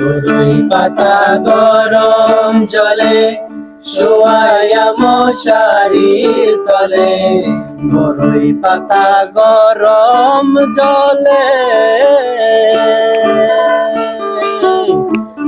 বরই পাতা গরম জলে, শোয়ায়া মশারির তলে। বরই পাতা গরম জলে।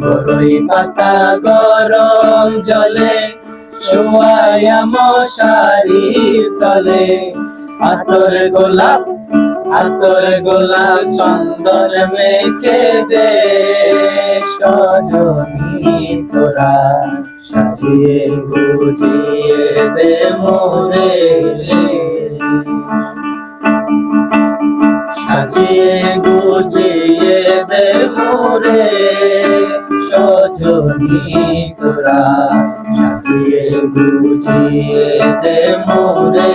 বরই পাতা গরম জলে, শোয়ায়া মশারির তলে। আতর গোলাপ আতর গোলাপ চন্দন মেখে দে, সজনী তোরা সাজিয়ে গুজিয়ে দে মোরে সাজিয়ে গুজিয়ে দে মোরে সজনী তোরা সাজিয়ে গুজিয়ে দে মোরে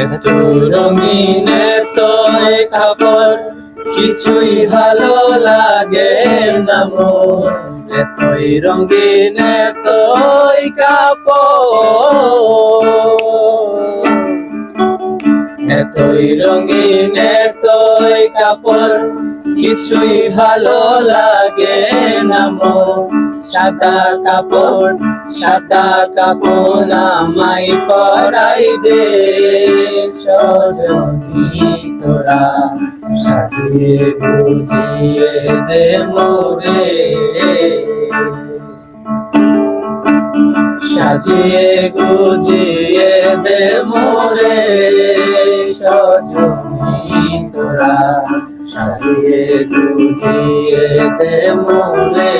এত রঙিন তোয় কাপড়, কিছুই ভালো লাগে না মোর। এতই রঙিন তোই কাপড়। এতই রঙিন তোই কাপড়, কিছুই ভালো লাগে না মোর। সাদা কাপড় সাদা কাপড় আমাই পরাই দে। সজনী তোরা সাজিয়ে গুজিয়ে দে মোরে। সাজিয়ে গুজিয়ে দে মোরে। সজনী তোরা সাজিয়ে গুজিয়ে দে মোরে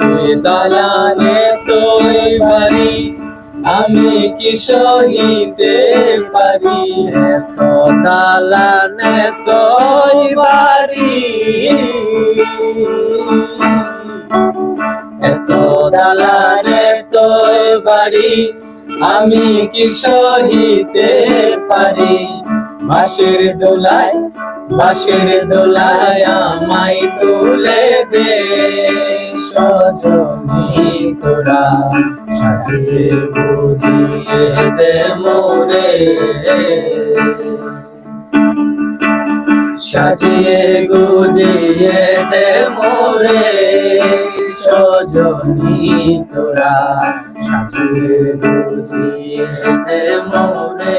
তুই দালানে তুই বাড়ি আমি কি সহিতে পারি? এত দালানে তুই বাড়ি। এত দালানে তুই বাড়ি। আমি কি সহিতে পারি? বাঁশের দোলায় বাঁশের দোলায় আমায় তুলে দে। সাজিয়ে বুঝিয়ে দে মোরে সাজিয়ে গুজিয়ে দে মোরে সাজিয়ে গুজিয়ে দে মোরে